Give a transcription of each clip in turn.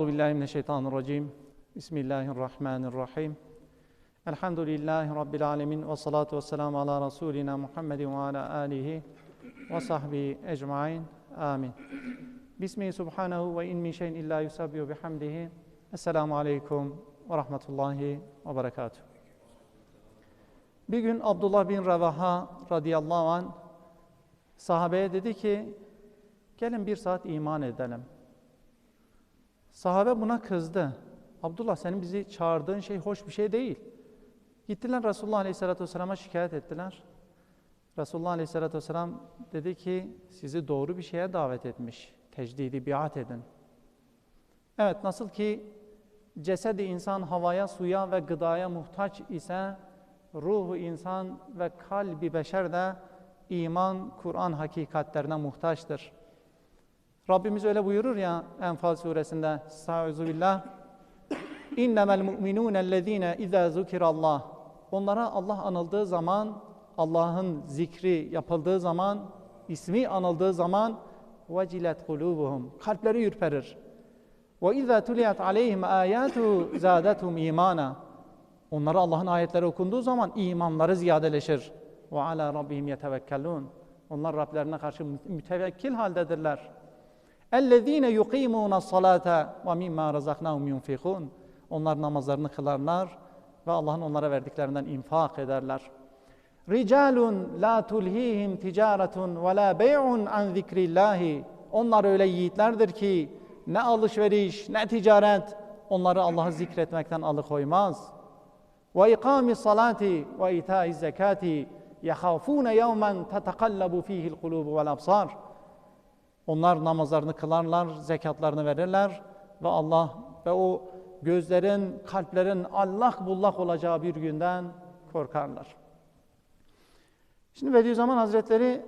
Euzu billahi mineşşeytanirracim. Bismillahirrahmanirrahim. Elhamdülillahi rabbil alamin ve salatu vesselam ala rasulina Muhammedin ve ala alihi ve sahbi ecmaîn. Amin. Bismihi subhanahu ve in min şeyin illa yusabbihu bihamdihi. Esselamu aleyküm ve rahmetullahi ve berekatuh. Bir gün Abdullah bin Revaha radıyallahu an sahabeye dedi ki gelin bir saat iman edelim. Sahabe buna kızdı. Abdullah senin bizi çağırdığın şey hoş bir şey değil. Gittiler Resulullah Aleyhisselatü Vesselam'a şikayet ettiler. Resulullah Aleyhisselatü Vesselam dedi ki sizi doğru bir şeye davet etmiş. Tecdidi biat edin. Evet nasıl ki cesedi insan havaya, suya ve gıdaya muhtaç ise ruhu insan ve kalbi beşer de iman, Kur'an hakikatlerine muhtaçtır. Rabbimiz öyle buyurur ya Enfal suresinde Estaizu billah İnnemel mu'minûnellezîne izâ zukirallah Onlara Allah anıldığı zaman Allah'ın zikri yapıldığı zaman ismi anıldığı zaman vecilet kulubuhum kalpleri ürperir. Ve izâ tuliyat aleyhim âyâtu zâdetum imana Onlara Allah'ın ayetleri okunduğu zaman imanları ziyadeleşir. Ve alâ rabbihim yetevekkelûn Onlar Rablerine karşı mütevekkil haldedirler. اَلَّذ۪ينَ يُقِيمُونَ الصَّلَاةَ وَمِمَّا رَزَقْنَهُمْ يُنْفِقُونَ Onlar namazlarını kılarlar ve Allah'ın onlara verdiklerinden infak ederler. Ricalun la tulhihim ticaretun ve la bey'un an zikrillahi. Onlar öyle yiğitlerdir ki ne alışveriş ne ticaret onları Allah'ı zikretmekten alıkoymaz. Ve ikami salati ve itai zekati yahafun yevmen tetekallabu fihi'l kulubu vel absar onlar namazlarını kılarlar, zekatlarını verirler ve Allah ve o gözlerin, kalplerin allak bullak olacağı bir günden korkarlar. Şimdi Bediüzzaman Hazretleri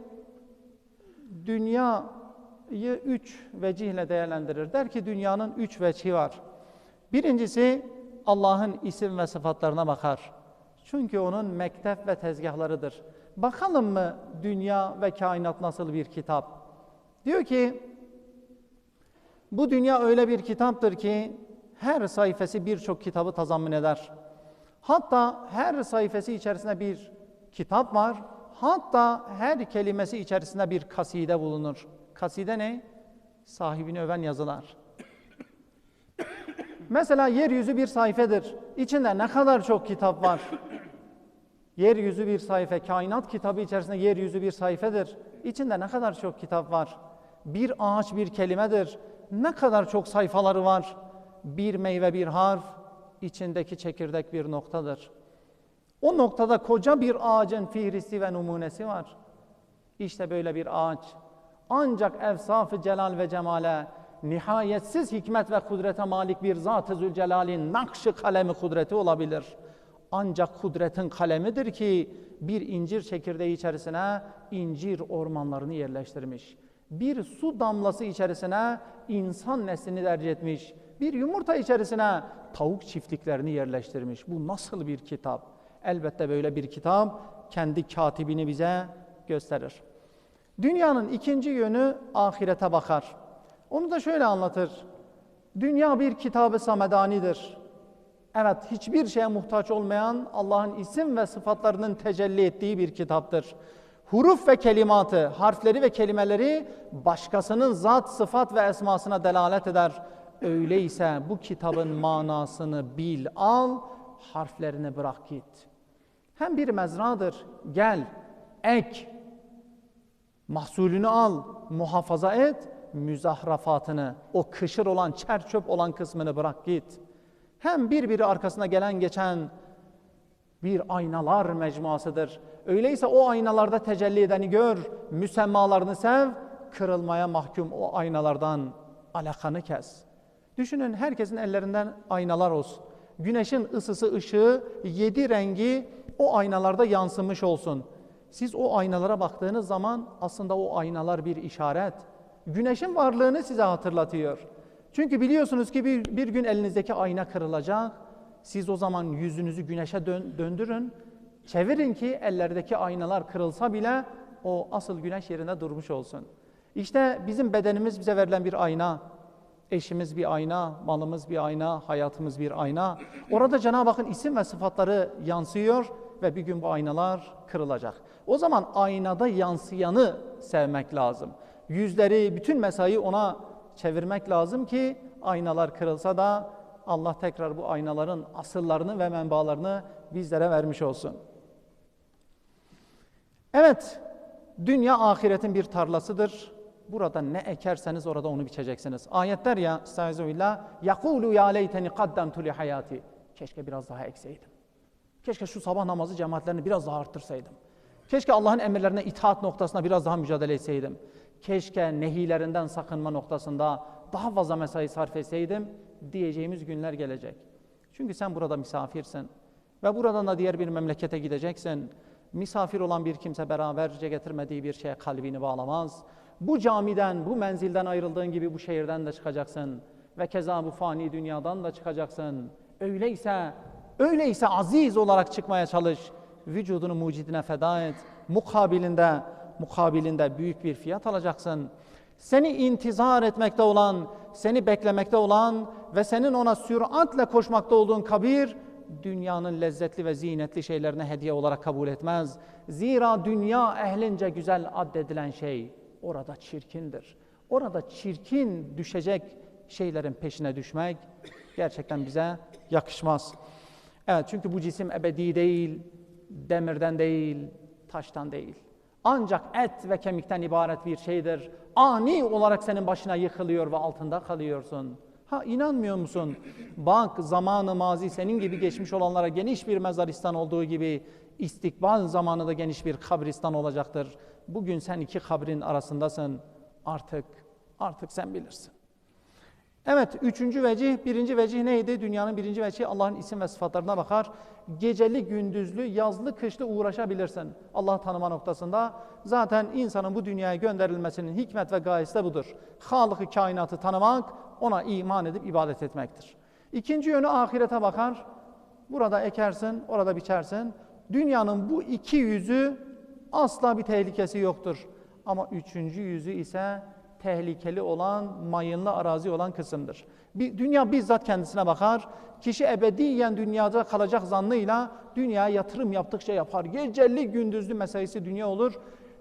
dünyayı üç vecihle değerlendirir. Der ki dünyanın üç vecihi var. Birincisi Allah'ın isim ve sıfatlarına bakar. Çünkü onun mektep ve tezgahlarıdır. Bakalım mı dünya ve kainat nasıl bir kitap? Diyor ki bu dünya öyle bir kitaptır ki her sayfası birçok kitabı tazammun eder. Hatta her sayfası içerisinde bir kitap var. Hatta her kelimesi içerisinde bir kaside bulunur. Kaside ne? Sahibini öven yazılar. Mesela yeryüzü bir sayfedir. İçinde ne kadar çok kitap var. Yeryüzü bir sayfa, kainat kitabı içerisinde yeryüzü bir sayfedir. İçinde ne kadar çok kitap var. Bir ağaç bir kelimedir. Ne kadar çok sayfaları var. Bir meyve bir harf, içindeki çekirdek bir noktadır. O noktada koca bir ağacın fihristi ve numunesi var. İşte böyle bir ağaç. Ancak evsaf-ı celal ve cemale, nihayetsiz hikmet ve kudrete malik bir Zat-ı Zülcelal'in nakşı kalemi kudreti olabilir. Ancak kudretin kalemidir ki bir incir çekirdeği içerisine incir ormanlarını yerleştirmiş bir su damlası içerisine insan neslini derc etmiş. Bir yumurta içerisine tavuk çiftliklerini yerleştirmiş. Bu nasıl bir kitap? Elbette böyle bir kitap kendi katibini bize gösterir. Dünyanın ikinci yönü ahirete bakar. Onu da şöyle anlatır. Dünya bir kitabı samedanidir. Evet hiçbir şeye muhtaç olmayan Allah'ın isim ve sıfatlarının tecelli ettiği bir kitaptır huruf ve kelimatı, harfleri ve kelimeleri başkasının zat, sıfat ve esmasına delalet eder. Öyleyse bu kitabın manasını bil, al, harflerini bırak git. Hem bir mezradır, gel, ek, mahsulünü al, muhafaza et, müzahrafatını, o kışır olan, çerçöp olan kısmını bırak git. Hem birbiri arkasına gelen geçen bir aynalar mecmuasıdır. Öyleyse o aynalarda tecelli edeni gör, müsemmalarını sev, kırılmaya mahkum o aynalardan alakanı kes. Düşünün herkesin ellerinden aynalar olsun. Güneşin ısısı, ışığı, yedi rengi o aynalarda yansımış olsun. Siz o aynalara baktığınız zaman aslında o aynalar bir işaret. Güneşin varlığını size hatırlatıyor. Çünkü biliyorsunuz ki bir, bir gün elinizdeki ayna kırılacak. Siz o zaman yüzünüzü güneşe dön, döndürün Çevirin ki ellerdeki aynalar kırılsa bile o asıl güneş yerinde durmuş olsun. İşte bizim bedenimiz bize verilen bir ayna. Eşimiz bir ayna, malımız bir ayna, hayatımız bir ayna. Orada Cenab-ı Hakk'ın isim ve sıfatları yansıyor ve bir gün bu aynalar kırılacak. O zaman aynada yansıyanı sevmek lazım. Yüzleri, bütün mesai ona çevirmek lazım ki aynalar kırılsa da Allah tekrar bu aynaların asıllarını ve menbalarını bizlere vermiş olsun. Evet, dünya ahiretin bir tarlasıdır. Burada ne ekerseniz orada onu biçeceksiniz. Ayetler ya, estağfirullah, yakulu ya leyteni kaddemtu li hayati. Keşke biraz daha ekseydim. Keşke şu sabah namazı cemaatlerini biraz daha arttırsaydım. Keşke Allah'ın emirlerine itaat noktasında biraz daha mücadele etseydim. Keşke nehilerinden sakınma noktasında daha fazla mesai sarf etseydim diyeceğimiz günler gelecek. Çünkü sen burada misafirsin ve buradan da diğer bir memlekete gideceksin. Misafir olan bir kimse beraberce getirmediği bir şeye kalbini bağlamaz. Bu camiden, bu menzilden ayrıldığın gibi bu şehirden de çıkacaksın. Ve keza bu fani dünyadan da çıkacaksın. Öyleyse, öyleyse aziz olarak çıkmaya çalış. Vücudunu mucidine feda et. Mukabilinde, mukabilinde büyük bir fiyat alacaksın. Seni intizar etmekte olan, seni beklemekte olan ve senin ona süratle koşmakta olduğun kabir, dünyanın lezzetli ve zinetli şeylerine hediye olarak kabul etmez. Zira dünya ehlince güzel addedilen şey orada çirkindir. Orada çirkin düşecek şeylerin peşine düşmek gerçekten bize yakışmaz. Evet çünkü bu cisim ebedi değil, demirden değil, taştan değil. Ancak et ve kemikten ibaret bir şeydir. Ani olarak senin başına yıkılıyor ve altında kalıyorsun. Ha inanmıyor musun? Bak zamanı mazi senin gibi geçmiş olanlara geniş bir mezaristan olduğu gibi istikbal zamanı da geniş bir kabristan olacaktır. Bugün sen iki kabrin arasındasın. Artık, artık sen bilirsin. Evet, üçüncü vecih, birinci vecih neydi? Dünyanın birinci vecihi Allah'ın isim ve sıfatlarına bakar. Geceli, gündüzlü, yazlı, kışlı uğraşabilirsin Allah tanıma noktasında. Zaten insanın bu dünyaya gönderilmesinin hikmet ve gayesi de budur. Halık-ı kainatı tanımak, ona iman edip ibadet etmektir. İkinci yönü ahirete bakar. Burada ekersin, orada biçersin. Dünyanın bu iki yüzü asla bir tehlikesi yoktur. Ama üçüncü yüzü ise tehlikeli olan, mayınlı arazi olan kısımdır. Bir, dünya bizzat kendisine bakar. Kişi ebediyen dünyada kalacak zannıyla dünyaya yatırım yaptıkça yapar. Geceli gündüzlü mesaisi dünya olur.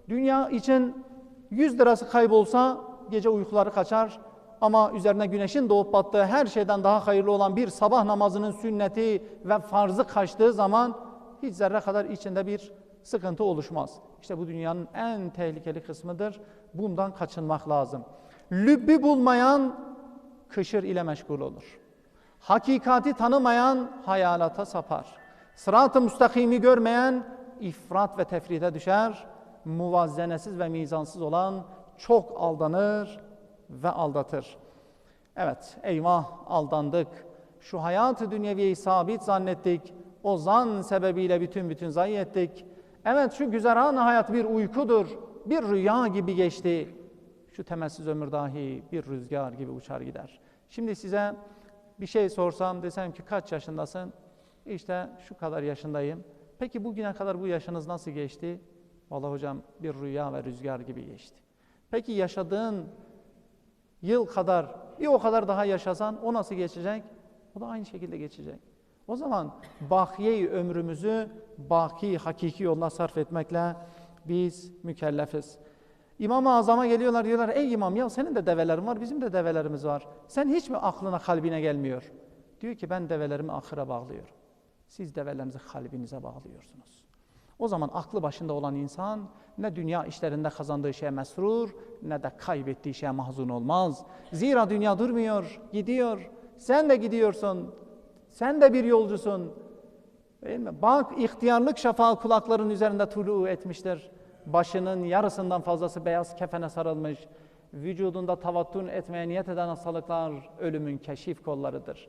Dünya için 100 lirası kaybolsa gece uykuları kaçar. Ama üzerine güneşin doğup battığı her şeyden daha hayırlı olan bir sabah namazının sünneti ve farzı kaçtığı zaman hiç zerre kadar içinde bir sıkıntı oluşmaz. İşte bu dünyanın en tehlikeli kısmıdır. Bundan kaçınmak lazım. Lübbi bulmayan kışır ile meşgul olur. Hakikati tanımayan hayalata sapar. Sırat-ı müstakimi görmeyen ifrat ve tefrite düşer. Muvazzenesiz ve mizansız olan çok aldanır ve aldatır. Evet, eyvah aldandık. Şu hayatı dünyeviyi sabit zannettik. O zan sebebiyle bütün bütün zayi ettik. Evet şu güzeran hayat bir uykudur. Bir rüya gibi geçti. Şu temessiz ömür dahi bir rüzgar gibi uçar gider. Şimdi size bir şey sorsam desem ki kaç yaşındasın? İşte şu kadar yaşındayım. Peki bugüne kadar bu yaşınız nasıl geçti? Vallahi hocam bir rüya ve rüzgar gibi geçti. Peki yaşadığın yıl kadar bir o kadar daha yaşasan o nasıl geçecek? O da aynı şekilde geçecek. O zaman bakiye ömrümüzü baki, hakiki yoluna sarf etmekle biz mükellefiz. İmam-ı Azam'a geliyorlar diyorlar ey imam ya senin de develerin var bizim de develerimiz var. Sen hiç mi aklına kalbine gelmiyor? Diyor ki ben develerimi ahıra bağlıyorum. Siz develerinizi kalbinize bağlıyorsunuz. O zaman aklı başında olan insan ne dünya işlerinde kazandığı şeye mesrur ne de kaybettiği şeye mahzun olmaz. Zira dünya durmuyor, gidiyor. Sen de gidiyorsun. Sen de bir yolcusun. Değil mi? Bak ihtiyarlık şafağı kulakların üzerinde tulu etmiştir. Başının yarısından fazlası beyaz kefene sarılmış. Vücudunda tavattun etmeye niyet eden hastalıklar ölümün keşif kollarıdır.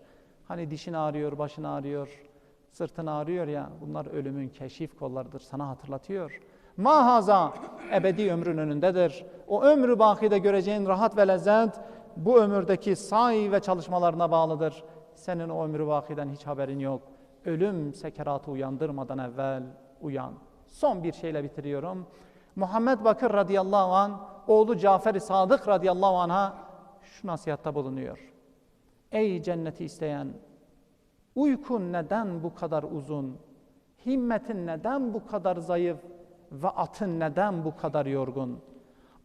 Hani dişin ağrıyor, başın ağrıyor, sırtın ağrıyor ya bunlar ölümün keşif kollarıdır. Sana hatırlatıyor. Mahaza ebedi ömrün önündedir. O ömrü bakide göreceğin rahat ve lezzet bu ömürdeki say ve çalışmalarına bağlıdır. Senin o ömrü vakiden hiç haberin yok. Ölüm sekeratı uyandırmadan evvel uyan. Son bir şeyle bitiriyorum. Muhammed Bakır radıyallahu an oğlu Cafer-i Sadık radıyallahu anh'a şu nasihatta bulunuyor. Ey cenneti isteyen, uykun neden bu kadar uzun? Himmetin neden bu kadar zayıf? Ve atın neden bu kadar yorgun?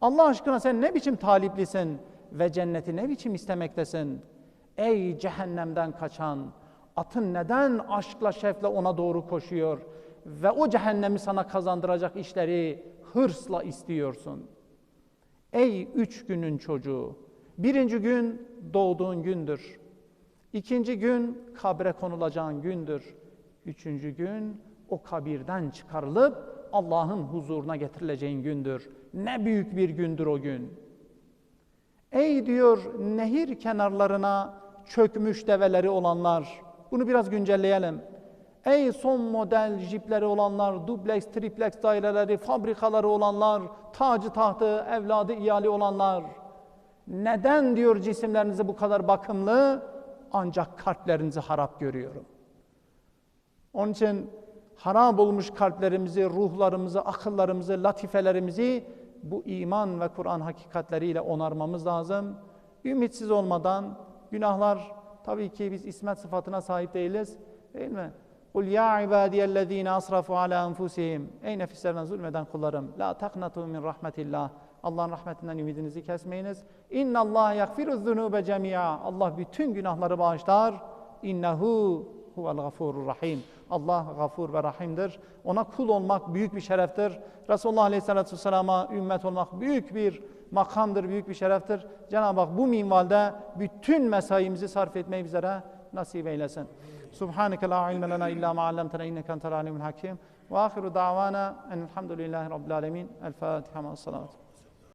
Allah aşkına sen ne biçim taliplisin ve cenneti ne biçim istemektesin? Ey cehennemden kaçan, atın neden aşkla şefle ona doğru koşuyor ve o cehennemi sana kazandıracak işleri hırsla istiyorsun? Ey üç günün çocuğu, birinci gün doğduğun gündür. İkinci gün kabre konulacağın gündür. Üçüncü gün o kabirden çıkarılıp Allah'ın huzuruna getirileceğin gündür. Ne büyük bir gündür o gün. Ey diyor nehir kenarlarına çökmüş develeri olanlar. Bunu biraz güncelleyelim. Ey son model jipleri olanlar, dubleks, triplex daireleri, fabrikaları olanlar, tacı tahtı, evladı iyali olanlar. Neden diyor cisimlerinizi bu kadar bakımlı? Ancak kalplerinizi harap görüyorum. Onun için harap olmuş kalplerimizi, ruhlarımızı, akıllarımızı, latifelerimizi bu iman ve Kur'an hakikatleriyle onarmamız lazım. Ümitsiz olmadan günahlar tabii ki biz ismet sıfatına sahip değiliz. Değil mi? Kul ya ibadiyellezine asrafu ala enfusihim. Ey nefislerine zulmeden kullarım. La taknatu min rahmetillah. Allah'ın rahmetinden ümidinizi kesmeyiniz. İnna Allah yakfiru zunube cemia. Allah bütün günahları bağışlar. İnnehu huvel gafurur rahim. Allah gafur ve rahimdir. Ona kul olmak büyük bir şereftir. Resulullah Aleyhisselatü Vesselam'a ümmet olmak büyük bir makamdır, büyük bir şereftir. Cenab-ı Hak bu minvalde bütün mesaimizi sarf etmeyi bizlere nasip eylesin. Subhaneke la ilme lena illa ma allamtena inneke entel alimul hakim. Ve ahiru davana enelhamdülillahi rabbil alemin. El Fatiha ma salavatü.